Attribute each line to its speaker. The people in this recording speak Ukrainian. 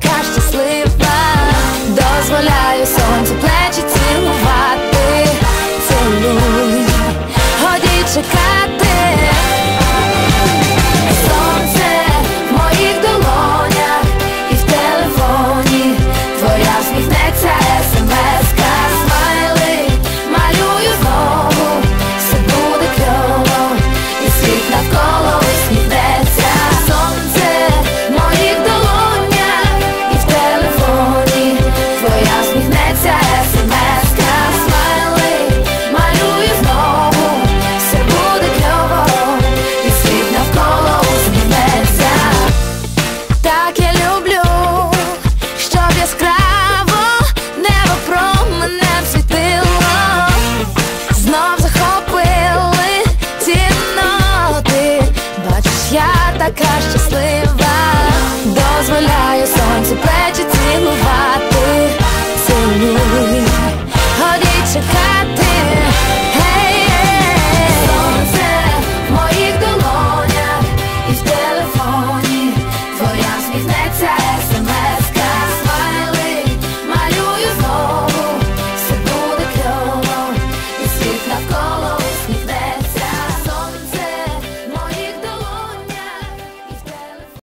Speaker 1: така щаслива, дозволяю сонцю плечі цілувати, цілуй, годі чекати. така щаслива, дозволяю сонцю плечі цілувати. Сильні, годі чекати, hey, сонце в моїх долонях і в телефон.